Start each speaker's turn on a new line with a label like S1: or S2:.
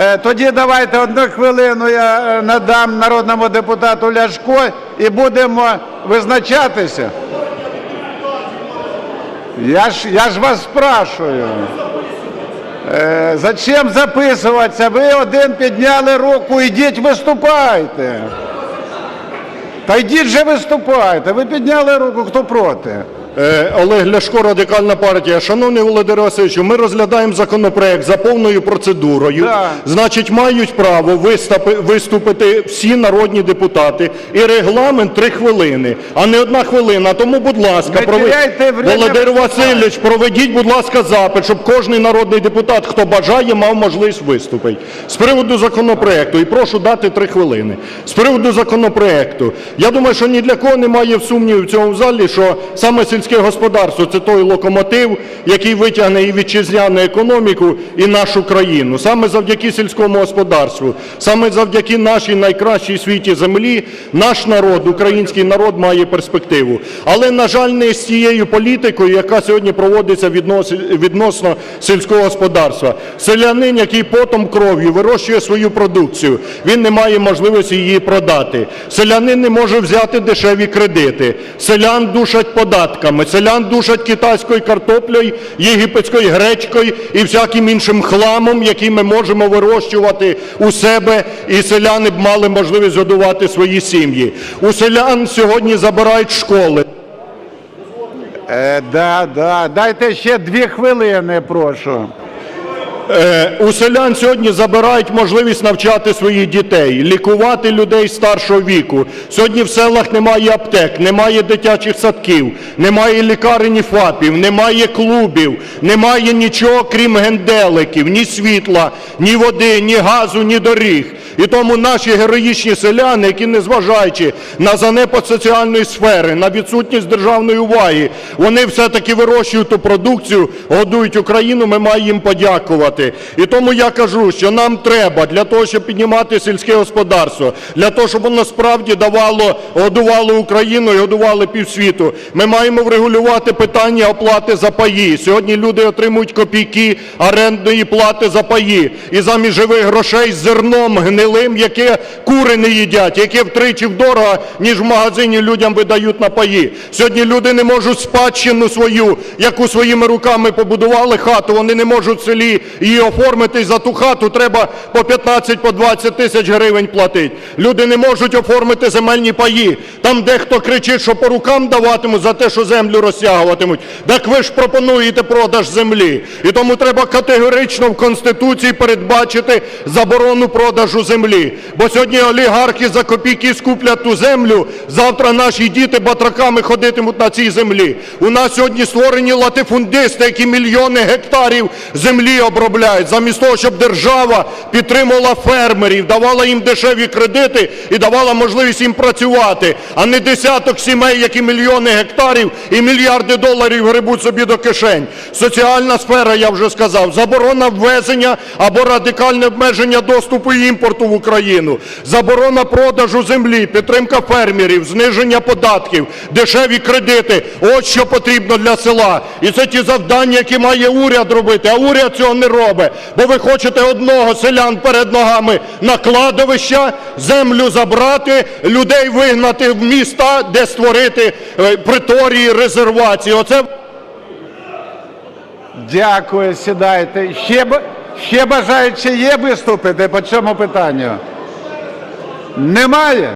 S1: Е, Тоді давайте одну хвилину я е, надам народному депутату Ляшко і будемо визначатися. Я ж, я ж вас спрашую. Е, зачем записуватися? Ви один підняли руку, ідіть виступайте. Та йдіть же виступайте. Ви підняли руку, хто проти?
S2: Е, Олег Ляшко, Радикальна партія. Шановний Володимир Васильовичу, ми розглядаємо законопроект за повною процедурою.
S1: Да.
S2: Значить, мають право виступи- виступити всі народні депутати. І регламент три хвилини, а не одна хвилина. Тому, будь ласка,
S1: время
S2: Володимир. Васильович, проведіть, будь ласка, запит, щоб кожний народний депутат, хто бажає, мав можливість виступити. З приводу законопроекту, і прошу дати три хвилини. З приводу законопроекту, я думаю, що ні для кого немає сумнівів в цьому залі, що саме сільське господарство – це той локомотив, який витягне і вітчизняну економіку, і нашу країну. Саме завдяки сільському господарству, саме завдяки нашій найкращій світі землі, наш народ, український народ має перспективу. Але, на жаль, не з тією політикою, яка сьогодні проводиться відносно сільського господарства. Селянин, який потом кров'ю вирощує свою продукцію, він не має можливості її продати. Селянин не може взяти дешеві кредити. Селян душать податками, селян душать китайською картоплею, єгипетською гречкою і всяким іншим хламом, який ми можемо вирощувати у себе, і селяни б мали можливість годувати свої сім'ї. У селян сьогодні забирають школи.
S1: Е, да, да. Дайте ще дві хвилини, прошу.
S2: Е, У селян сьогодні забирають можливість навчати своїх дітей, лікувати людей старшого віку. Сьогодні в селах немає аптек, немає дитячих садків, немає лікарень і ФАПів, немає клубів, немає нічого, крім генделиків, ні світла, ні води, ні газу, ні доріг. І тому наші героїчні селяни, які незважаючи на занепад соціальної сфери, на відсутність державної уваги, вони все-таки вирощують ту продукцію, годують Україну, ми маємо їм подякувати. І тому я кажу, що нам треба для того, щоб піднімати сільське господарство, для того, щоб воно справді давало, годувало Україну і годувало півсвіту, ми маємо врегулювати питання оплати за паї. Сьогодні люди отримують копійки орендної плати за паї. І замість живих грошей зерном гнилим, яке кури не їдять, яке втричі вдорого, ніж в магазині людям видають на паї. Сьогодні люди не можуть спадщину свою, яку своїми руками побудували хату, вони не можуть в селі її оформити, за ту хату треба по 15, по 20 тисяч гривень платити. Люди не можуть оформити земельні паї. Там дехто кричить, що по рукам даватимуть за те, що землю розтягуватимуть. Так ви ж пропонуєте продаж землі. І тому треба категорично в Конституції передбачити заборону продажу землі. Бо сьогодні олігархи за копійки скуплять ту землю, завтра наші діти батраками ходитимуть на цій землі. У нас сьогодні створені латифундисти, які мільйони гектарів землі обробляють, замість того, щоб держава підтримувала фермерів, давала їм дешеві кредити і давала можливість їм працювати, а не десяток сімей, які мільйони гектарів і мільярди доларів гребуть собі до кишень. Соціальна сфера, я вже сказав, заборона ввезення або радикальне обмеження доступу і імпорту в Україну, заборона продажу землі, підтримка фермерів, зниження податків, дешеві кредити. От що потрібно для села. І це ті завдання, які має уряд робити, а уряд цього не робить. Бо ви хочете одного селян перед ногами на кладовища, землю забрати, людей вигнати в міста, де створити е, приторії, резервації. Оце
S1: Дякую, сідайте. Ще, б- ще бажаючі є виступити по цьому питанню? Немає?